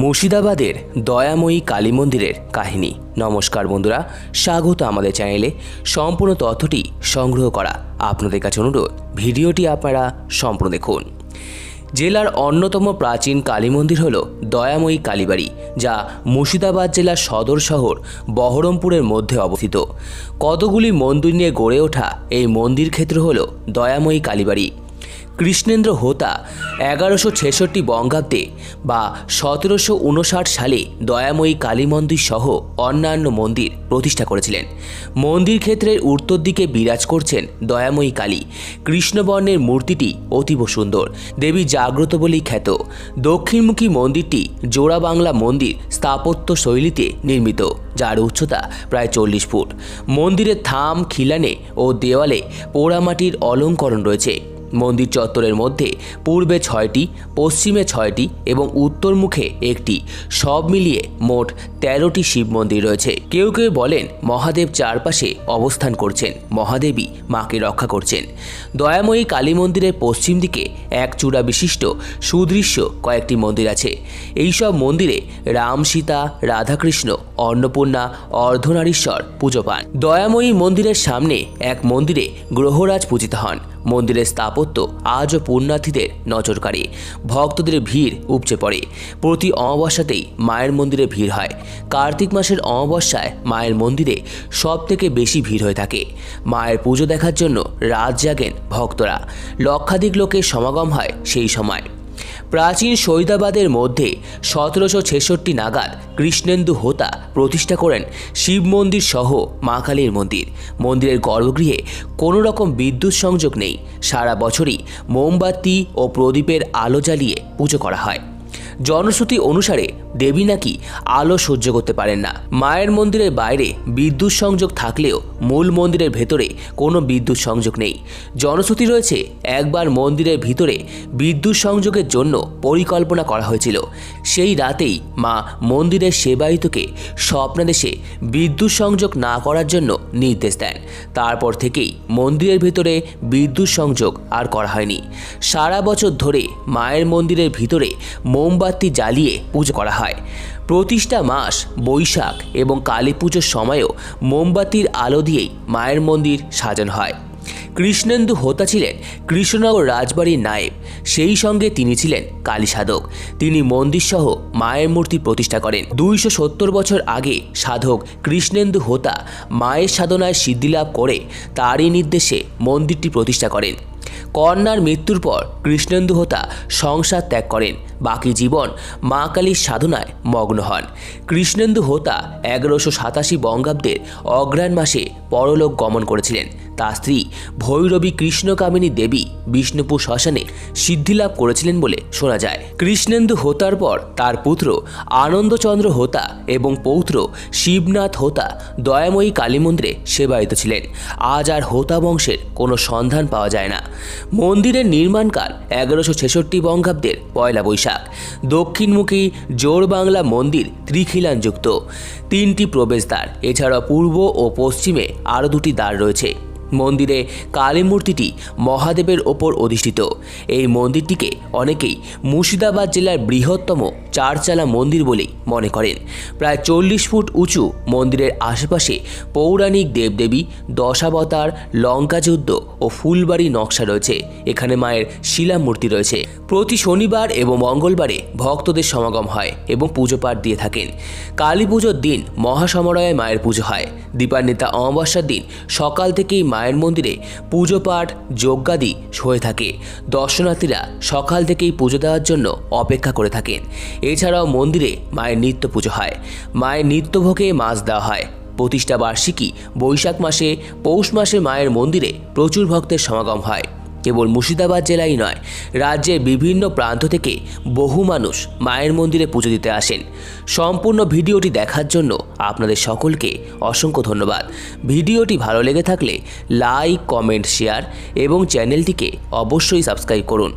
মুর্শিদাবাদের দয়াময়ী কালী মন্দিরের কাহিনী। নমস্কার বন্ধুরা, স্বাগত আমাদের চ্যানেলে। সম্পূর্ণ তথ্যটি সংগ্রহ করা আপনাদের কাছে অনুরোধ, ভিডিওটি আপনারা সম্পূর্ণ দেখুন। জেলার অন্যতম প্রাচীন কালী মন্দির হল দয়াময়ী কালীবাড়ি, যা মুর্শিদাবাদ জেলার সদর শহর বহরমপুরের মধ্যে অবস্থিত। কতগুলি মন্দির নিয়ে গড়ে ওঠা এই মন্দির ক্ষেত্র হল দয়াময়ী কালীবাড়ি। কৃষ্ণেন্দ্র হোতা এগারোশো ছেষট্টি বঙ্গাব্দে বা সতেরোশো উনষাট সালে দয়াময়ী কালী মন্দির সহ অন্যান্য মন্দির প্রতিষ্ঠা করেছিলেন। মন্দির ক্ষেত্রের উত্তর দিকে বিরাজ করছেন দয়াময়ী কালী। কৃষ্ণবর্ণের মূর্তিটি অতীব সুন্দর, দেবী জাগ্রত বলেই খ্যাত। দক্ষিণমুখী মন্দিরটি জোড়া বাংলা মন্দির স্থাপত্য শৈলীতে নির্মিত, যার উচ্চতা প্রায় চল্লিশ ফুট। মন্দিরের থাম, খিলানে ও দেওয়ালে পোড়ামাটির অলঙ্করণ রয়েছে। মন্দির চত্বরের মধ্যে, পূর্বে ছয়টি, পশ্চিমে ছয়টি এবং উত্তর মুখে একটি। সব মিলিয়ে মোট তেরোটি শিব মন্দির রয়েছে। কেউ কেউ বলেন মহাদেব চারপাশে অবস্থান করছেন মহাদেবী মাকে রক্ষা করছেন। দয়াময়ী কালী মন্দিরের পশ্চিম দিকে এক চূড়া বিশিষ্ট সুদৃশ্য কয়েকটি মন্দির আছে। এইসব মন্দিরে রাম সীতা, রাধাকৃষ্ণ, অন্নপূর্ণা, অর্ধনারীশ্বর পুজো পান। দয়াময়ী মন্দিরের সামনে এক মন্দিরে গ্রহরাজ পূজিত হন। মন্দিরের স্থাপত্য আজও পুণ্যার্থীদের নজর কাড়ে ভক্তদের ভিড় উপচে পড়ে। প্রতি অমাবস্যাতেই মায়ের মন্দিরে ভিড় হয়। কার্তিক মাসের অমাবস্যায় মায়ের মন্দিরে সব থেকে বেশি ভিড় হয়ে থাকে। মায়ের পুজো দেখার জন্য রাত জাগেন ভক্তরা। লক্ষাধিক লোকের সমাগম হয় সেই সময়। প্রাচীন সৈদাবাদের মধ্যে সতেরোশো ছেষট্টি নাগাদ কৃষ্ণেন্দু হোতা প্রতিষ্ঠা করেন শিব মন্দির সহ মা কালীর মন্দির। মন্দিরের গর্ভগৃহে কোনো রকম বিদ্যুৎ সংযোগ নেই। সারা বছরই মোমবাতি ও প্রদীপের আলো জ্বালিয়ে পুজো করা হয়। জনশ্রুতি অনুসারে দেবী নাকি আলো সহ্য করতে পারেন না। মায়ের মন্দিরের বাইরে বিদ্যুৎ সংযোগ থাকলেও মূল মন্দিরের ভেতরে কোনো বিদ্যুৎ সংযোগ নেই। জনশ্রুতি রয়েছে, একবার মন্দিরের ভিতরে বিদ্যুৎ সংযোগের জন্য পরিকল্পনা করা হয়েছিল। সেই রাতেই মা মন্দিরের সেবায়িতকে স্বপ্নাদেশে বিদ্যুৎ সংযোগ না করার জন্য নির্দেশ দেন। তারপর থেকেই মন্দিরের ভিতরে বিদ্যুৎ সংযোগ আর করা হয়নি। সারা বছর ধরে মায়ের মন্দিরের ভিতরে মোমবাতি জ্বালিয়ে পুজো করা হয়। প্রতিষ্ঠা মাস বৈশাখ এবং কালী পুজোর সময়ও মোমবাতির আলো দিয়েই মায়ের মন্দির সাজানো হয়। কৃষ্ণেন্দু হোতা ছিলেন কৃষ্ণনগর রাজবাড়ির নায়েব। সেই সঙ্গে তিনি ছিলেন কালী সাধক। তিনি মন্দিরসহ মায়ের মূর্তি প্রতিষ্ঠা করেন। দুইশো সত্তর বছর আগে সাধক কৃষ্ণেন্দু হোতা মায়ের সাধনায় সিদ্ধিলাভ করে তারই নির্দেশে মন্দিরটি প্রতিষ্ঠা করেন। কন্যার মৃত্যুর পর কৃষ্ণেন্দু হোতা সংসার ত্যাগ করেন। বাকি জীবন মা কালীর সাধনায় মগ্ন হন। কৃষ্ণেন্দু হোতা এগারোশো সাতাশি বঙ্গাব্দের অগ্রায়ণ মাসে পরলোক গমন করেছিলেন। তার স্ত্রী ভৈরবী কৃষ্ণকামিনী দেবী বিষ্ণুপুর শ্মশানে সিদ্ধিলাভ করেছিলেন বলে শোনা যায়। কৃষ্ণেন্দু হোতার পর তার পুত্র আনন্দচন্দ্র হোতা এবং পৌত্র শিবনাথ হোতা দয়াময়ী কালী মন্দিরে সেবায়িত ছিলেন। আজ আর হোতা বংশের কোনো সন্ধান পাওয়া যায় না। মন্দিরের নির্মাণকাল এগারোশো ছেষট্টি বঙ্গাব্দের পয়লা বৈশাখ। দক্ষিণমুখী জোর বাংলা মন্দির ত্রিখিলানযুক্ত। তিনটি প্রবেশদ্বার, এছাড়া পূর্ব ও পশ্চিমে আরও দুটি দ্বার রয়েছে। মন্দিরে কালী মূর্তিটি মহাদেবের ওপর অধিষ্ঠিত। এই মন্দিরটিকে অনেকেই মুর্শিদাবাদ জেলার বৃহত্তম চারচালা মন্দির বলেই মনে করেন। প্রায় চল্লিশ ফুট উঁচু মন্দিরের আশেপাশে পৌরাণিক দেবদেবী, দশাবতার, লঙ্কাযুদ্ধ ও ফুলবাড়ি নকশা রয়েছে। এখানে মায়ের শিলামূর্তি রয়েছে। প্রতি শনিবার এবং মঙ্গলবারে ভক্তদের সমাগম হয় এবং পুজো পাঠ দিয়ে থাকেন। কালী পুজোর দিন মহাসমরয়ে মায়ের পুজো হয়। দীপান্বিতা অমাবস্যার দিন সকাল থেকেই মায়ের মন্দিরে পুজো পাঠ, যজ্ঞাদি হয়ে থাকে। দর্শনার্থীরা সকাল থেকেই পুজো দেওয়ার জন্য অপেক্ষা করে থাকেন। এছাড়াও মন্দিরে মায়ের নিত্য পুজো হয়। মায়ের নিত্যভোগে মাছ দেওয়া হয়। প্রতিষ্ঠা বার্ষিকী বৈশাখ মাসে পৌষ মাসে মায়ের মন্দিরে প্রচুর ভক্তের সমাগম হয়। কেবল মুর্শিদাবাদ জেলাই নয়, রাজ্যের বিভিন্ন প্রান্ত থেকে বহু মানুষ মায়ের মন্দিরে পুজো দিতে আসেন। সম্পূর্ণ ভিডিওটি দেখার জন্য আপনাদের সকলকে অসংখ্য ধন্যবাদ। ভিডিওটি ভালো লেগে থাকলে লাইক, কমেন্ট, শেয়ার এবং চ্যানেলটিকে অবশ্যই সাবস্ক্রাইব করুন।